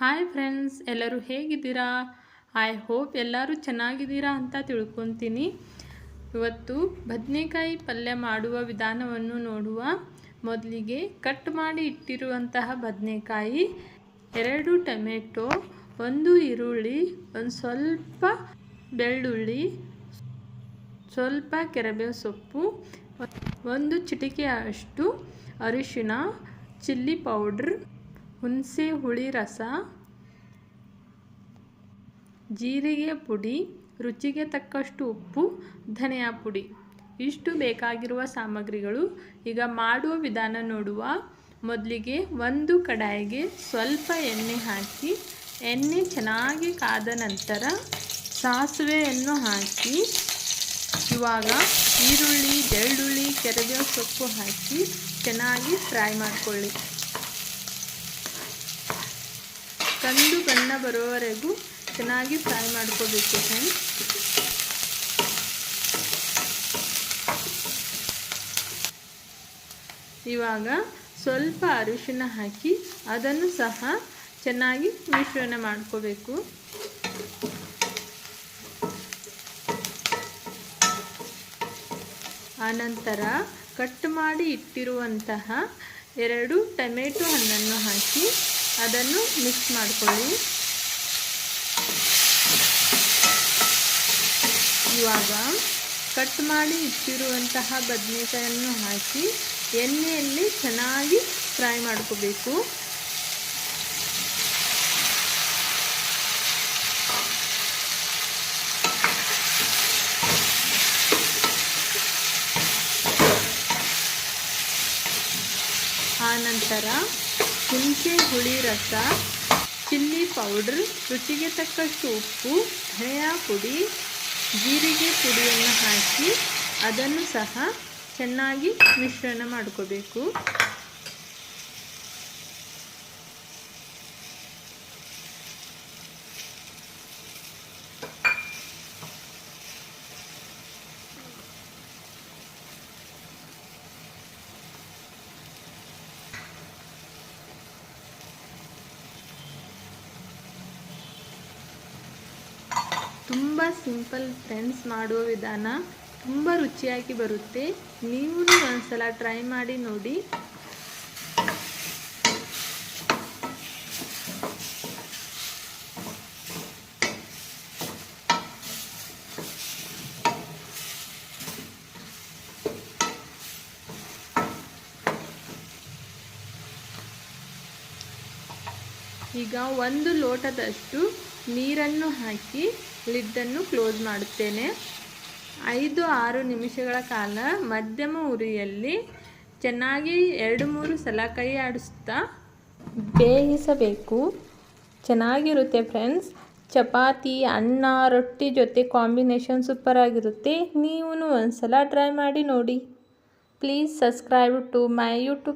Hi friends ಎಲ್ಲರೂ ಹೇಗಿದ್ದೀರಾ? I hope ಎಲ್ಲರೂ ಚೆನ್ನಾಗಿದ್ದೀರಾ ಅಂತ ತಿಳ್ಕೊತೀನಿ. ಇವತ್ತು ಬದನೆಕಾಯಿ ಪಲ್ಯ ಮಾಡುವ ವಿಧಾನವನ್ನು ನೋಡುವ. ಮೊದಲಿಗೆ ಕಟ್ ಮಾಡಿ ಇಟ್ಟಿರುವಂತಹ ಬದನೆಕಾಯಿ, ಎರಡು ಟೊಮೆಟೊ, ಒಂದು ಈರುಳ್ಳಿ, ಒಂದು ಸ್ವಲ್ಪ ಬೆಳ್ಳುಳ್ಳಿ, ಸ್ವಲ್ಪ ಕೆರಬೇವು ಸೊಪ್ಪು ಒಂದು ಚಿಟಿಕೆ ಅಷ್ಟು ಅರಿಶಿಣ, ಚಿಲ್ಲಿ ಪೌಡ್ರ್ ಹುಣಸೆ ಹುಳಿ ರಸ, ಜೀರಿಗೆ ಪುಡಿ, ರುಚಿಗೆ ತಕ್ಕಷ್ಟು ಉಪ್ಪು, ಧನಿಯಾ ಪುಡಿ. ಇಷ್ಟು ಬೇಕಾಗಿರುವ ಸಾಮಗ್ರಿಗಳು ಈಗ ಮಾಡುವ ವಿಧಾನ ನೋಡುವ. ಮೊದಲಿಗೆ ಒಂದು ಕಡಾಯಿಗೆ ಸ್ವಲ್ಪ ಎಣ್ಣೆ ಹಾಕಿ, ಎಣ್ಣೆ ಚೆನ್ನಾಗಿ ಕಾದ ನಂತರ ಸಾಸಿವೆಯನ್ನು ಹಾಕಿ, ಇವಾಗ ಈರುಳ್ಳಿ, ಬೆಳ್ಳುಳ್ಳಿ ಕೆರೆಬೇವು ಸೊಪ್ಪು ಹಾಕಿ ಚೆನ್ನಾಗಿ ಫ್ರೈ ಮಾಡಿಕೊಳ್ಳಿ. ಕಂದು ಬಣ್ಣ ಬರೋವರೆಗೂ ಚೆನ್ನಾಗಿ ಫ್ರೈ ಮಾಡ್ಕೋಬೇಕು ಫ್ರೆಂಡ್ಸ್ ಇವಾಗ ಸ್ವಲ್ಪ ಅರಿಶಿನ ಹಾಕಿ ಅದನ್ನು ಸಹ ಚೆನ್ನಾಗಿ ಮಿಶ್ರಣ ಮಾಡ್ಕೋಬೇಕು. ಆನಂತರ ಕಟ್ ಮಾಡಿ ಇಟ್ಟಿರುವಂತಹ ಎರಡು ಟೊಮೆಟೊ ಹಣ್ಣನ್ನು ಹಾಕಿ ಅದನ್ನು ಮಿಕ್ಸ್ ಮಾಡಿಕೊಳ್ಳಿ. ಇವಾಗ ಕಟ್ ಮಾಡಿ ಇಟ್ಟಿರುವಂತಹ ಬದನೆಕಾಯನ್ನು ಹಾಕಿ ಎಣ್ಣೆಯಲ್ಲಿ ಚೆನ್ನಾಗಿ ಫ್ರೈ ಮಾಡ್ಕೋಬೇಕು. ಆನಂತರ ಹುಣಸೆ ಹುಳಿ ರಸ, ಚಿಲ್ಲಿ ಪೌಡ್ರ್, ರುಚಿಗೆ ತಕ್ಕಷ್ಟು ಉಪ್ಪು, ಧನಿಯಾ ಪುಡಿ, ಜೀರಿಗೆ ಪುಡಿಯನ್ನು ಹಾಕಿ ಅದನ್ನು ಸಹ ಚೆನ್ನಾಗಿ ಮಿಶ್ರಣ ಮಾಡ್ಕೋಬೇಕು. ತುಂಬ ಸಿಂಪಲ್ ಫ್ರೆಂಡ್ಸ್ ಮಾಡುವ ವಿಧಾನ ತುಂಬ ರುಚಿಯಾಗಿ ಬರುತ್ತೆ. ನೀವು ಒಂದ್ಸಲ ಟ್ರೈ ಮಾಡಿ ನೋಡಿ. ಈಗ ಒಂದು ಲೋಟದಷ್ಟು ನೀರನ್ನು ಹಾಕಿ ಲಿಡ್ಡನ್ನು ಕ್ಲೋಸ್ ಮಾಡುತ್ತೇನೆ. ಐದು ಆರು ನಿಮಿಷಗಳ ಕಾಲ ಮಧ್ಯಮ ಉರಿಯಲ್ಲಿ ಚೆನ್ನಾಗಿ ಎರಡು ಮೂರು ಸಲ ಕೈ ಆಡಿಸ್ತಾ ಬೇಯಿಸಬೇಕು. ಚೆನ್ನಾಗಿರುತ್ತೆ ಫ್ರೆಂಡ್ಸ್. ಚಪಾತಿ, ಅನ್ನ, ರೊಟ್ಟಿ ಜೊತೆ ಕಾಂಬಿನೇಷನ್ ಸೂಪರ್ ಆಗಿರುತ್ತೆ. ನೀವು ಒಂದು ಸಲ ಟ್ರೈ ಮಾಡಿ ನೋಡಿ. Please subscribe to my YouTube